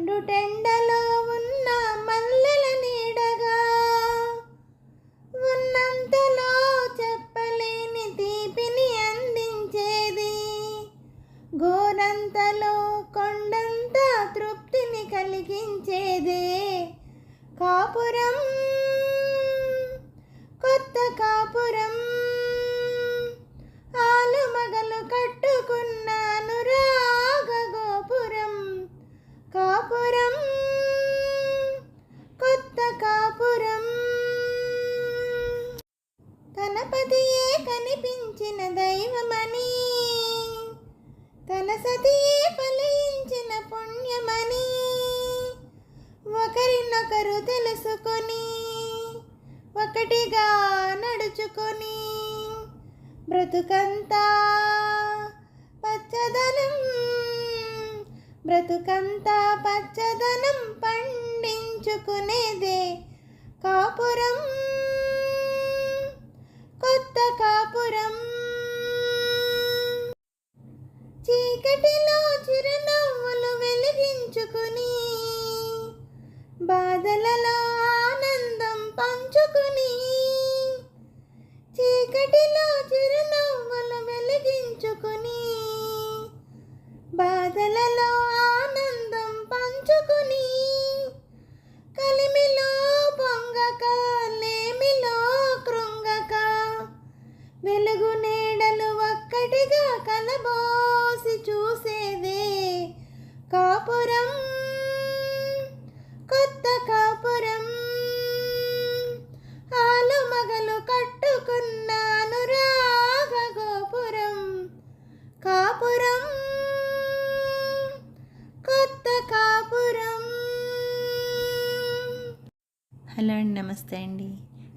మండుటెండలో ఉన్న మల్లెల నీడగా ఉన్నంతలో చెప్పలేని తీపిని అందించేది. గోరంతలో కొండంత తృప్తిని కలిగించేదే. కాపురం ఇచ్చిన దైవమని తన సతియే ఫలించిన పుణ్యమని ఒకరినొకరు తెలుసుకొని ఒకటిగా నడుచుకొని బ్రతుకంతా పచ్చదనం బ్రతుకంతా పచ్చదనం పండించుకునేదే కాపురం. నీడలు ఒక్కటిగా కలబోసి చూసేదే. కాపురం కొత్త కాపురం ఆలు మగలు కట్టుకున్నాను రాగ గోపురం. కాపురం కొత్త కాపురం. హలో అండి నమస్తే అండి.